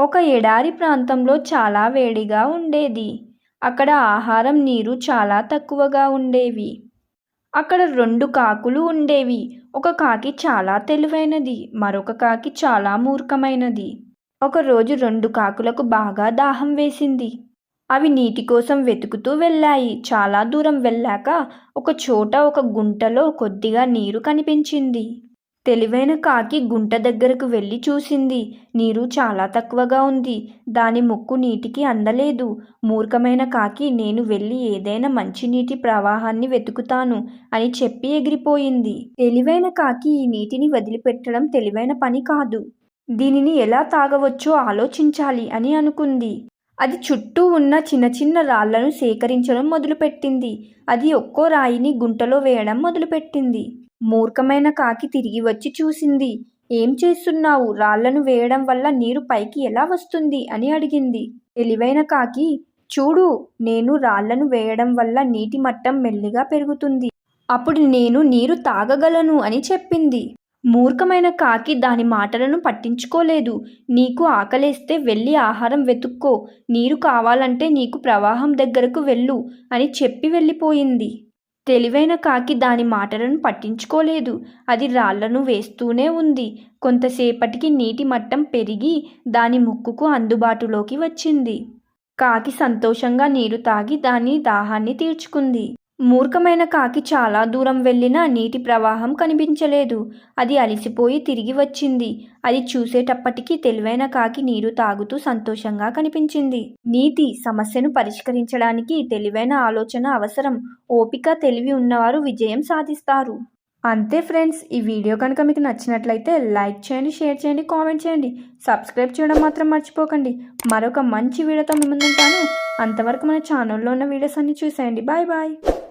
ఒక ఎడారి ప్రాంతంలో చాలా వేడిగా ఉండేది. అక్కడ ఆహారం నీరు చాలా తక్కువగా ఉండేవి. అక్కడ రెండు కాకులు ఉండేవి. ఒక కాకి చాలా తెలివైనది మరొక కాకి చాలా మూర్ఖమైనది. ఒకరోజు రెండు కాకులకు బాగా దాహం వేసింది. అవి నీటి కోసం వెతుకుతూ వెళ్ళాయి. చాలా దూరం వెళ్ళాక ఒక చోట ఒక గుంటలో కొద్దిగా నీరు కనిపించింది. తెలివైన కాకి గుంట దగ్గరకు వెళ్ళి చూసింది. నీరు చాలా తక్కువగా ఉంది. దాని ముక్కు నీటికి అందలేదు. మూర్ఖమైన కాకి నేను వెళ్ళి ఏదైనా మంచినీటి ప్రవాహాన్ని వెతుకుతాను అని చెప్పి ఎగిరిపోయింది. తెలివైన కాకి ఈ నీటిని వదిలిపెట్టడం తెలివైన పని కాదు. దీనిని ఎలా తాగవచ్చో ఆలోచించాలి అని అనుకుంది. అది చుట్టూ ఉన్న చిన్న చిన్న రాళ్ళను సేకరించడం మొదలుపెట్టింది. అది ఒక్కో రాయిని గుంటలో వేయడం మొదలుపెట్టింది. మూర్ఖమైన కాకి తిరిగి వచ్చి చూసింది. ఏం చేస్తున్నావు? రాళ్ళను వేయడం వల్ల నీరు పైకి ఎలా వస్తుంది? అని అడిగింది. తెలివైన కాకి చూడు నేను రాళ్ళను వేయడం వల్ల నీటి మట్టం మెల్లిగా పెరుగుతుంది. అప్పుడు నేను నీరు తాగగలను అని చెప్పింది. మూర్ఖమైన కాకి దాని మాటలను పట్టించుకోలేదు. నీకు ఆకలేస్తే వెళ్ళి ఆహారం వెతుక్కో. నీరు కావాలంటే నీకు ప్రవాహం దగ్గరకు వెళ్ళు అని చెప్పి వెళ్ళిపోయింది. తెలివైన కాకి దాని మాటలను పట్టించుకోలేదు. అది రాళ్ళను వేస్తూనే ఉంది. కొంతసేపటికి నీటి మట్టం పెరిగి దాని ముక్కుకు అందుబాటులోకి వచ్చింది. కాకి సంతోషంగా నీరు తాగి దాని దాహాన్ని తీర్చుకుంది. మూర్ఖమైన కాకి చాలా దూరం వెళ్ళినా నీటి ప్రవాహం కనిపించలేదు. అది అలిసిపోయి తిరిగి వచ్చింది. అది చూసేటప్పటికీ తెలివైన కాకి నీరు తాగుతూ సంతోషంగా కనిపించింది. నీతి సమస్యను పరిష్కరించడానికి తెలివైన ఆలోచన అవసరం. ఓపిక తెలివి ఉన్నవారు విజయం సాధిస్తారు. అంతే ఫ్రెండ్స్ ఈ వీడియో కనుక మీకు నచ్చినట్లయితే లైక్ చేయండి షేర్ చేయండి కామెంట్ చేయండి. సబ్స్క్రైబ్ చేయడం మాత్రం మర్చిపోకండి. మరొక మంచి వీడియోతో మీ ముందుంటాను. అంతవరకు మన ఛానల్లో ఉన్న వీడియోస్ అన్ని చూసేయండి. Bye bye.